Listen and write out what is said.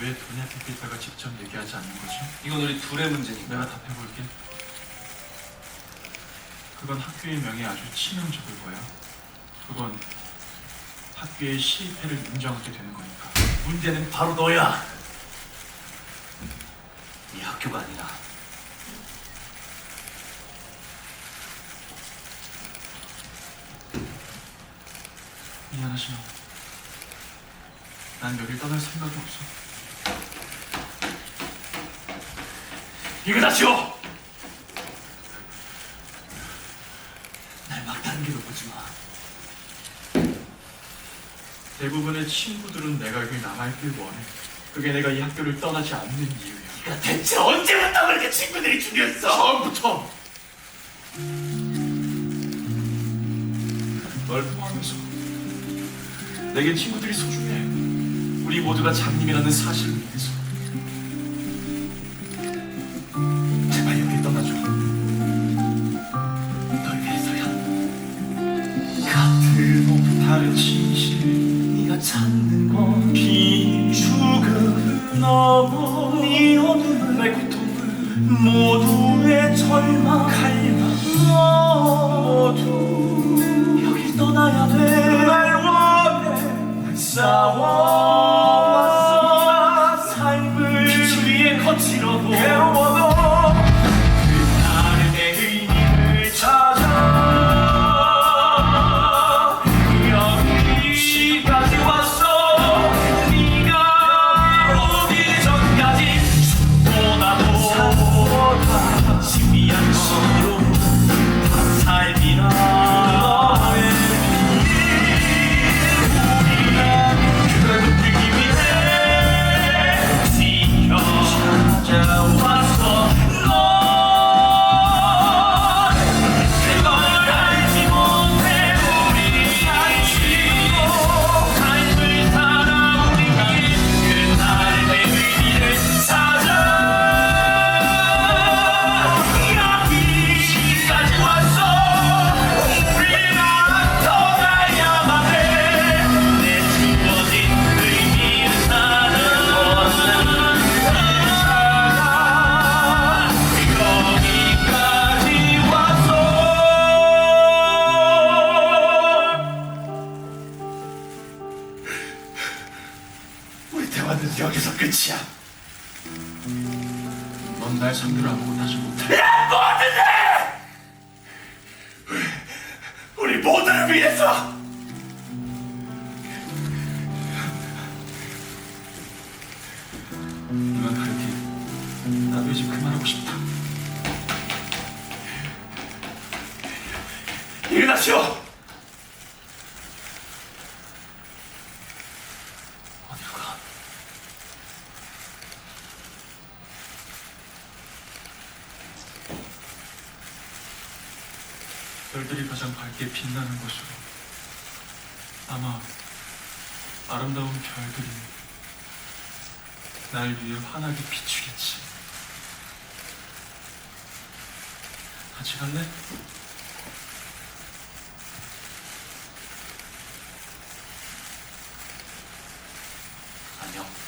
왜 돈한테 있다가 직접 얘기하지 않는 거지? 이건 우리 둘의 문제니까. 내가 답해볼게. 그건 학교의 명예에 아주 치명적일 거야. 그건 학교의 실패를 인정하게 되는 거니까. 문제는 바로 너야. 이 학교가 아니라. 미안하지만 난 여길 떠날 생각이 없어. 이거 다 지워! 날 막다른게도 보지 마. 대부분의 친구들은 내가 여기 남아있길 원해. 그게 내가 이 학교를 떠나지 않는 이유야. 네가 대체 언제부터 그렇게 친구들이 중요했어? 처음부터 널 포함해서 내겐 친구들이 소중해. 우리 모두가 장님이라는 사실을 위해서. 다른 진실 네가 찾는 건빈 죽음 넘어 네 어둠을 내 고통을 모두의 절망 갈망 모두 여길 떠나야 돼. 날 원해. 싸워왔어. 삶을 위해 거칠어도 외로워 시로 다 삶이라 대화는 여기서 끝이야. 넌 날 상대로 아무것도 하지 못해. 우리 모두를 위해서! 이만 갈게 나도 이제 그만하고 싶다. 일어나시오 별들이 가장 밝게 빛나는 곳으로 아마 아름다운 별들이 날 위해 환하게 비추겠지 같이 갈래? 안녕.